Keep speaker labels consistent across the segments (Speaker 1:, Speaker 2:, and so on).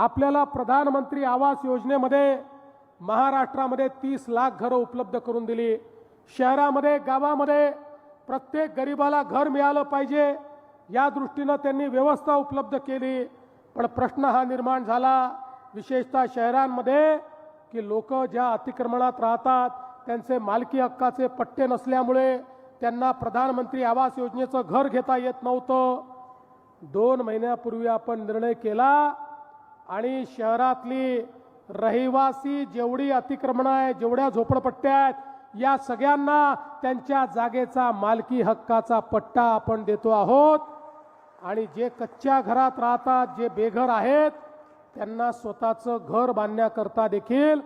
Speaker 1: आपल्याला प्रधानमंत्री आवास योजनेमध्ये महाराष्ट्रामध्ये तीस लाख घरं उपलब्ध करून दिली. शहरामध्ये गावामध्ये प्रत्येक गरिबाला घर मिळालं पाहिजे या दृष्टीनं त्यांनी व्यवस्था उपलब्ध केली. पण प्रश्न हा निर्माण झाला विशेषतः शहरांमध्ये की लोक ज्या अतिक्रमणात राहतात त्यांचे मालकी हक्काचे पट्टे नसल्यामुळे त्यांना प्रधानमंत्री आवास योजनेचं घर घेता येत नव्हतं. दोन महिन्यापूर्वी आपण निर्णय केला आणि शहरातली रहिवासी जेवढी अतिक्रमणं आहे जेवढ्या झोपडपट्ट्या आहेत या सगळ्यांना त्यांच्या जागेचा मालकी हक्काचा पट्टा आपण देतो आहोत. आणि जे कच्च्या घरात राहतात जे बेघर आहेत त्यांना स्वतःचं घर बांधण्याकरता देखील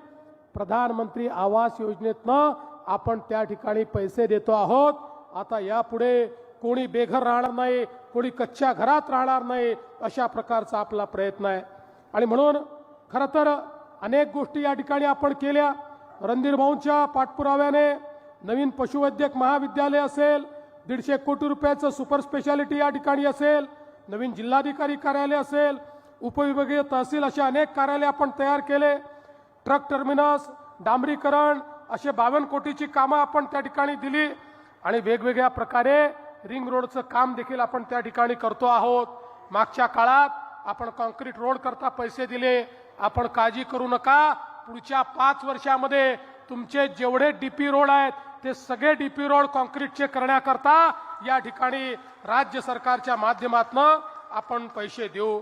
Speaker 1: प्रधानमंत्री आवास योजनेतनं आपण त्या ठिकाणी पैसे देतो आहोत. आता यापुढे कोणी बेघर राहणार नाही कोणी कच्च्या घरात राहणार नाही अशा प्रकारचा आपला प्रयत्न आहे. आणि म्हणून खरं तर अनेक गोष्टी या ठिकाणी आपण केल्या. रणधीर भाऊंच्या पाठपुराव्याने नवीन पशुवैद्यक महाविद्यालय असेल दीडशे कोटी रुपयाचं सुपर स्पेशालिटी या ठिकाणी असेल नवीन जिल्हाधिकारी कार्यालय असेल उपविभागीय तहसील असे अनेक कार्यालय आपण तयार केले. ट्रक टर्मिनस डांबरीकरण असे बावन्न कोटीची कामं आपण त्या ठिकाणी दिली आणि वेगवेगळ्या प्रकारे रिंग रोडचं काम देखील आपण त्या ठिकाणी करतो आहोत. मागच्या काळात आपण कॉन्क्रीट रोड करता पैसे दिले आपण काळजी करू नका. पुढच्या पाच वर्षामध्ये तुमचे जेवढे डीपी रोड आहेत ते सगळे डीपी रोड कॉन्क्रीटचे करण्याकरता या ठिकाणी राज्य सरकारच्या माध्यमातून आपण पैसे देऊ.